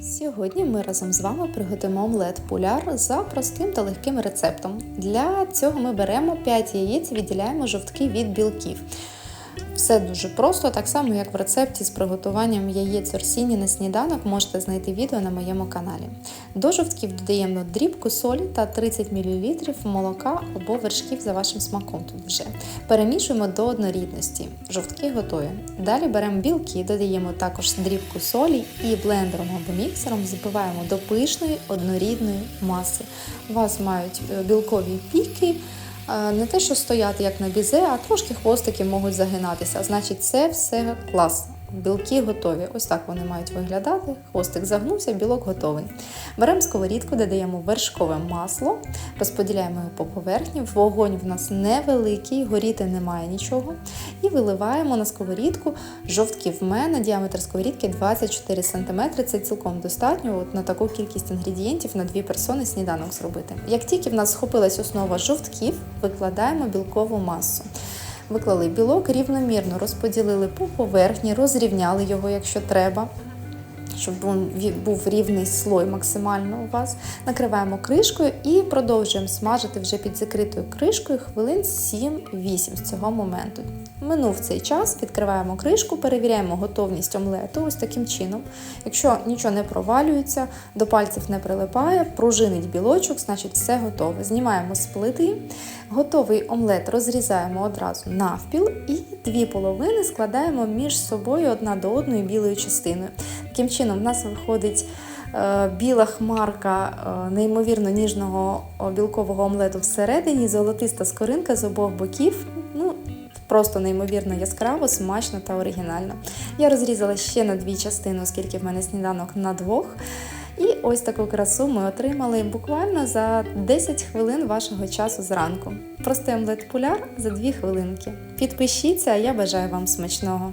Сьогодні ми разом з вами приготуємо омлет пуляр за простим та легким рецептом. Для цього ми беремо 5 яєць, відділяємо жовтки від білків. Все дуже просто, так само як в рецепті з приготуванням яєць орсіні на сніданок можете знайти відео на моєму каналі. До жовтків додаємо дрібку солі та 30 мл молока або вершків за вашим смаком тут вже. Перемішуємо до однорідності. Жовтки готові. Далі беремо білки, додаємо також дрібку солі і блендером або міксером збиваємо до пишної однорідної маси. У вас мають е, білкові піки. Е, Не те, що стояти як на бізе, а трошки хвостики можуть загинатися. Значить, це все клас. Білки готові. Ось так вони мають виглядати. Хвостик загнувся, білок готовий. Беремо сковорідку, додаємо вершкове масло, розподіляємо його по поверхні. Вогонь в нас невеликий, горіти немає нічого. І виливаємо на сковорідку жовтки. В мене діаметр сковорідки 24 см. Це цілком достатньо от на таку кількість інгредієнтів на дві персони сніданок зробити. Як тільки в нас схопилась основа жовтків, викладаємо білкову масу. Виклали білок, рівномірно розподілили по поверхні, розрівняли його, якщо треба. Щоб був рівний слой максимально у вас. Накриваємо кришкою і продовжуємо смажити вже під закритою кришкою хвилин 7-8 з цього моменту. Минув цей час, відкриваємо кришку, перевіряємо готовність омлету ось таким чином. Якщо нічого не провалюється, до пальців не прилипає, пружинить білочок, значить все готове. Знімаємо з плити. Готовий омлет розрізаємо одразу навпіл і дві половини складаємо між собою одна до одної білою частиною. Таким чином, в нас виходить е, біла хмарка е, неймовірно ніжного білкового омлету всередині, золотиста скоринка з обох боків. Ну, Просто неймовірно яскраво, смачно та оригінально. Я розрізала ще на дві частини, оскільки в мене сніданок на двох. І ось таку красу ми отримали буквально за 10 хвилин вашого часу зранку. Простий омлет пуляр за 2 хвилинки. Підпишіться, а я бажаю вам смачного!